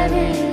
let it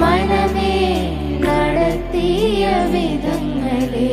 മനമേ നടത്തിയ വിധങ്ങളെ